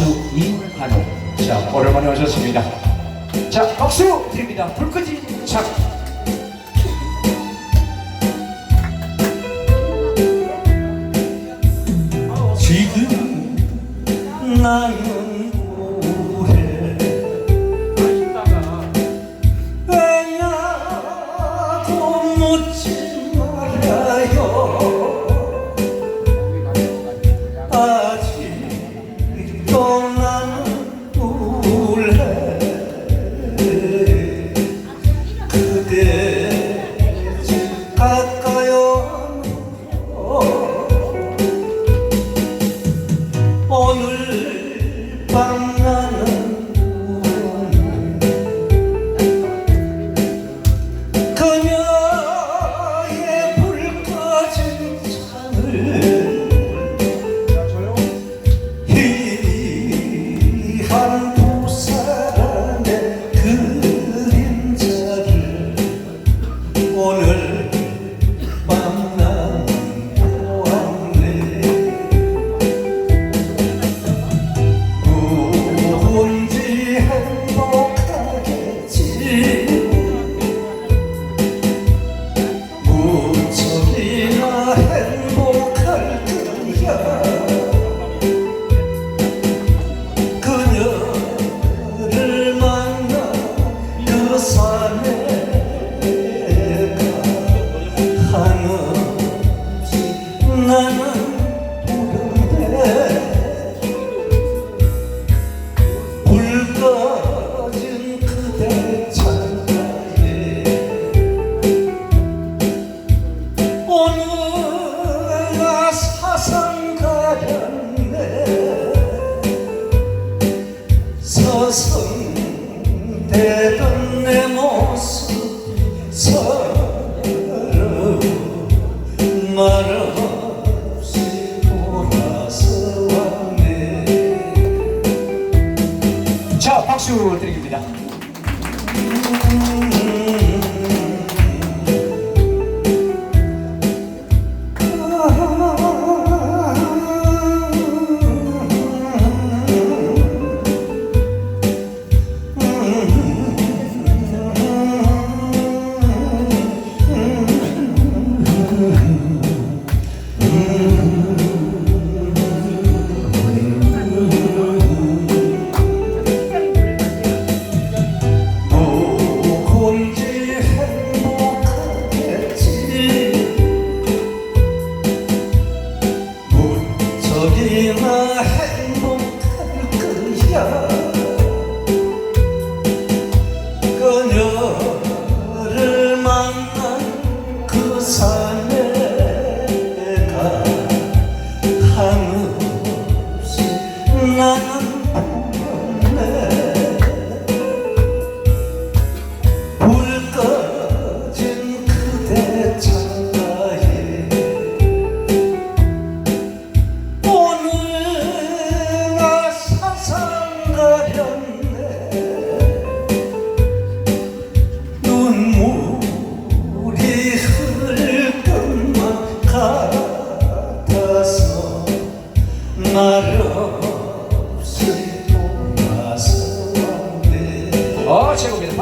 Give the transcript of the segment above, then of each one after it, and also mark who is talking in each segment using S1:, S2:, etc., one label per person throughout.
S1: 가수 이한호. 자, 오랜만에 오셨습니다. 자, 박수 드립니다. 불끄지 창.
S2: 지금 나는 왜냐고 묻지 말아요 오늘 밤 나는 그녀 그산 서러워 말없이 돌아서 왔네
S1: 자, 박수 드립니다.
S2: 무척이나 행복할 거야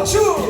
S2: 박수!